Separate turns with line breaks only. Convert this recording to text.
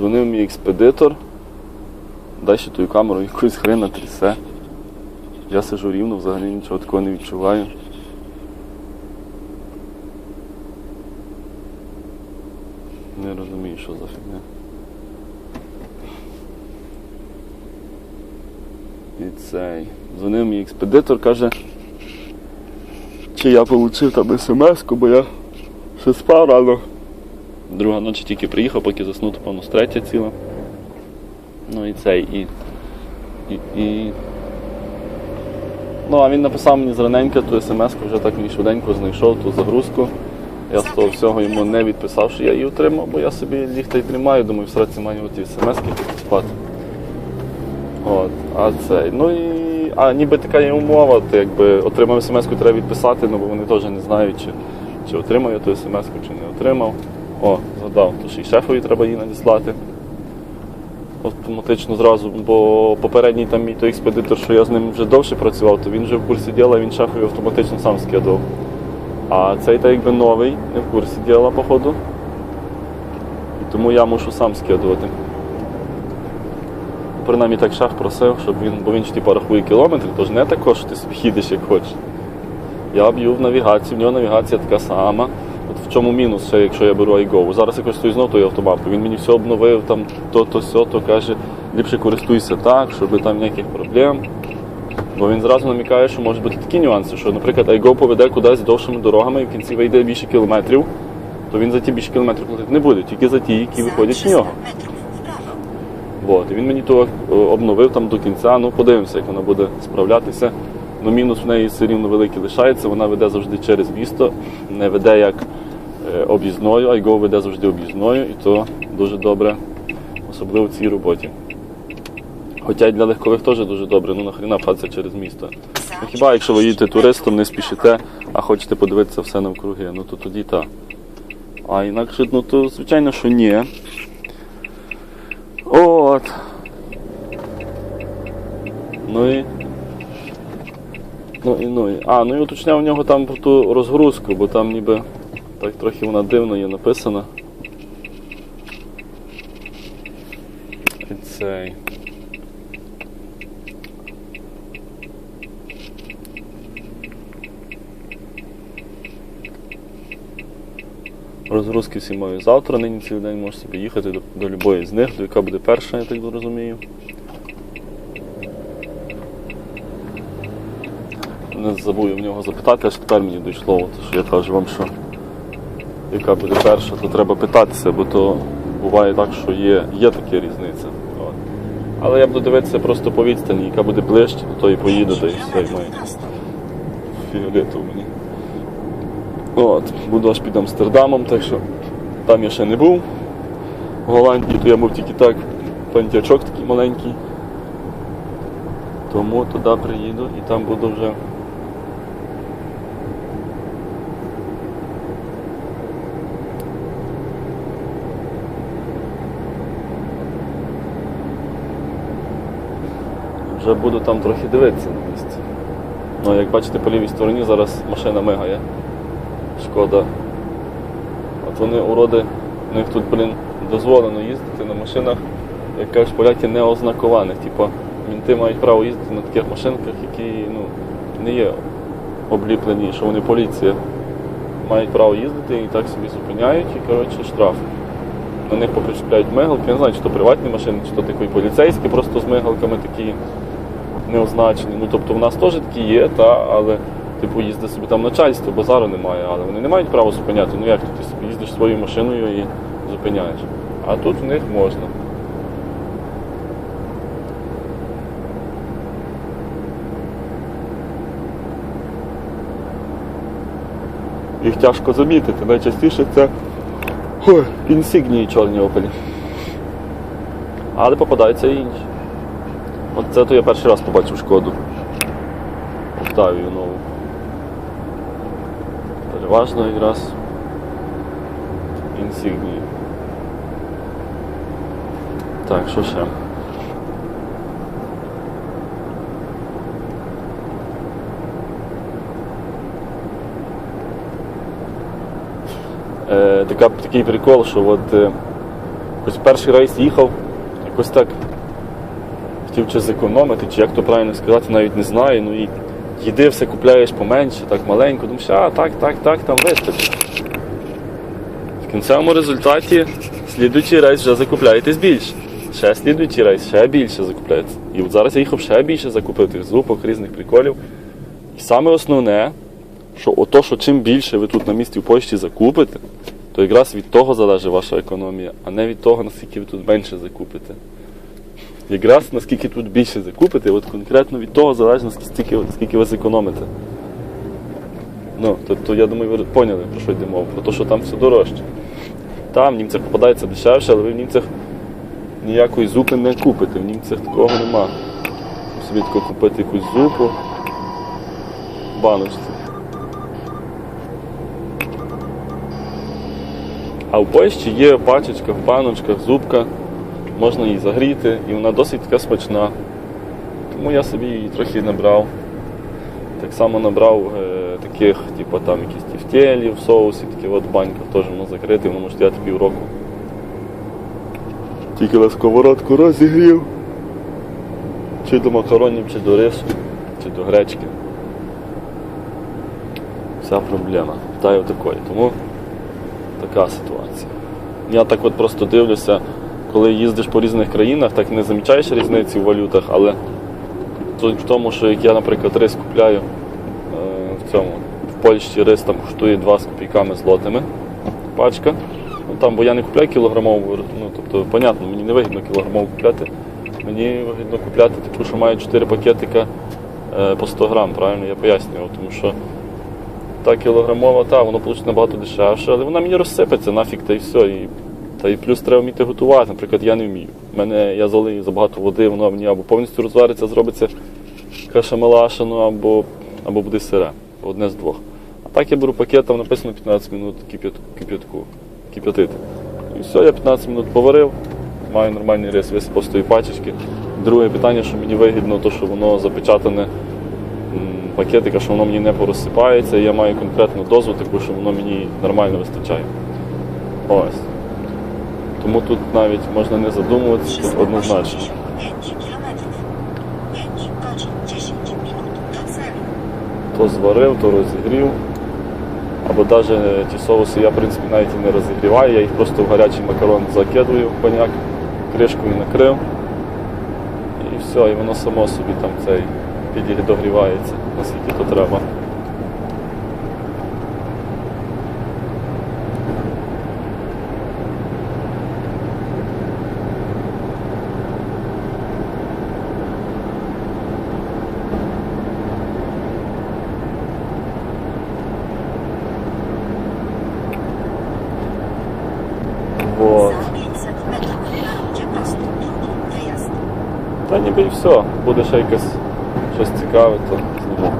Дзвонив мій експедитор. Дай ще тою камеру якусь хрена трясе. Я сижу рівно, взагалі нічого такого не відчуваю. Не розумію, що за фігня. І цей. Дзвонив мій експедитор, каже, чи я отримав там смс-ку, бо я ще спав рано. Друга ночі тільки приїхав, поки заснув, то певно, з третя ціла. Ну і цей, і. і, і... Ну, а він написав мені зраненько ту смс вже так мені швиденько знайшов ту загрузку. Я з того всього йому не відписав, що я її отримав, бо я собі ліг та й дрімаю, думаю, в сраці маю ті смс-ки спати. От, а цей. Ну і. А ніби така є умова, ти якби отримав смс-ку, треба відписати, ну бо вони теж не знають, чи, чи отримав я ту смс-ку, чи не отримав. О, згадав, то ще й шефові треба її надіслати. Автоматично зразу, бо попередній там мій той експедитор, що я з ним вже довше працював, то він вже в курсі діла, він шефові автоматично сам скидав. А цей так якби новий, не в курсі діла, походу. І тому я мушу сам скидувати. Принаймні так шеф просив, щоб він, бо він ж типу рахує кілометри, тож не також, ти собі їдеш як хочеш. Я б'ю в навігацію, в нього навігація така сама. В чому мінус, ще, якщо я беру iGo. Зараз я користуюсь знову тою автоматкою. Він мені все обновив, там то, то, сьо, то каже, ліпше користуйся так, щоб там ніяких проблем. Бо він зразу намікає, що можуть бути такі нюанси, що, наприклад, iGo поведе кудись довшими дорогами і в кінці вийде більше кілометрів, то він за ті більше кілометрів платити не буде, тільки за ті, які виходять в нього. От, і він мені то е, обновив там до кінця, ну подивимося, як вона буде справлятися. Ну, мінус в неї все рівно великий лишається, вона веде завжди через місто, не веде як об'їзною, а його веде завжди об'їзною, і то дуже добре, особливо в цій роботі. Хоча й для легкових теж дуже добре, ну нахрена пхатися через місто. Ну, хіба якщо ви їдете туристом, не спішите, а хочете подивитися все навкруги, ну то тоді так. А інакше, ну то звичайно, що ні. От. Ну і. Ну і ну і. А, ну і уточняв в нього там про ту розгрузку, бо там ніби трохи вона дивно є написана. І цей. Розгрузки всі маю завтра, нині цілий день можеш собі їхати до, до любої з них, до яка буде перша, я так розумію. Не забув в нього запитати, аж тепер мені дійшло, от, що я кажу вам, що яка буде перша, то треба питатися, бо то буває так, що є, є така різниця. Але я буду дивитися просто по відстані, яка буде ближче, до тої поїду, та і все, і має мені. От, буду аж під Амстердамом, так що там я ще не був. В Голландії то я був тільки так, пантячок такий маленький. Тому туди приїду і там буду вже. Вже буду там трохи дивитися на місці. Ну, як бачите, по лівій стороні зараз машина мигає. Шкода. От вони уроди, у них тут, блін, дозволено їздити на машинах, як кажуть, поляки не ознакованих. Типа, мінти мають право їздити на таких машинках, які ну, не є обліплені, що вони поліція. Мають право їздити і так собі зупиняють і коротше штраф. На них попричіпляють мигалки, я не знаю, чи то приватні машини, чи то такі поліцейські, просто з мигалками такі не означені. Ну тобто в нас теж такі є, та, але типу їздить собі там начальство, базару немає, але вони не мають права зупиняти. Ну як то ти собі їздиш своєю машиною і зупиняєш. А тут в них можна. Їх тяжко замітити. Найчастіше це інсигнії чорні опелі. Але попадаються і інші. От це то я перший раз побачив шкоду. Октавію нову. Переважно якраз інсігнії. Так, що ще? Е, така, такий прикол, що от е, Якось перший рейс їхав, якось так хотів чи зекономити, чи як то правильно сказати, навіть не знаю. Ну і їди все купляєш поменше, так маленько, думаєш, а так, так, так, там вистачить. В кінцевому результаті слідуючий рейс вже закупляєтесь більше. Ще слідуючий рейс, ще більше закупляється. І от зараз я їхав ще більше закупити зупок, різних приколів. І саме основне, що ото, що чим більше ви тут на місці в Польщі закупите, то якраз від того залежить ваша економія, а не від того, наскільки ви тут менше закупите. Якраз наскільки тут більше закупите, от конкретно від того залежить, наскільки, скільки ви зекономите. Ну, тобто, я думаю, ви поняли, про що йде мова, про те, що там все дорожче. Там в німцях попадається дешевше, але ви в німцях ніякої зупи не купите, в німцях такого нема. Собі тако купити якусь зупу баночці. А в Польщі є в пачечках, баночках, зубка, можна її загріти, і вона досить така смачна. Тому я собі її трохи набрав. Так само набрав е, таких, типу там якісь тівтєлі в соусі, такі от в баньках теж воно закрите, воно може стояти півроку. Тільки на сковородку розігрів. Чи до макаронів, чи до рису, чи до гречки. Вся проблема. Та й отакої. Тому така ситуація. Я так от просто дивлюся, коли їздиш по різних країнах, так не замічаєш різниці в валютах, але суть в тому, що як я, наприклад, рис купляю е, в цьому, в Польщі рис там коштує 2 з копійками злотими пачка. Ну, там, бо я не купляю кілограмову, ну тобто, понятно, мені не вигідно кілограмову купляти. Мені вигідно купляти таку, що має 4 пакетика е, по 100 грам, правильно я пояснював, тому що та кілограмова, та, воно вийде набагато дешевше, але вона мені розсипеться нафіг та й все. І, та й плюс треба вміти готувати. Наприклад, я не вмію. Мене я залию забагато води, воно мені або повністю розвариться, зробиться каша малашину, або, або буде сире. Одне з двох. А так я беру пакет, там написано 15 минут кип'ятку, кип'ятити. І все, я 15 минут поварив, маю нормальний рис, висипав з тої пачечки. Друге питання, що мені вигідно, то що воно запечатане пакетика, що воно мені не порозсипається, і я маю конкретну дозу, таку, що воно мені нормально вистачає. Ось. Тому тут навіть можна не задумуватися, тут однозначно.
5 kilometrów. 5 godzin 10 minut do celu.
То зварив, то розігрів. Або навіть ті соуси я в принципі навіть і не розігріваю, я їх просто в гарячий макарон закидую в баняк, кришкою накрив. І все, і воно само собі там цей підігрівається, наскільки то треба. Все. Буде ще якесь щось цікаве, то зніму.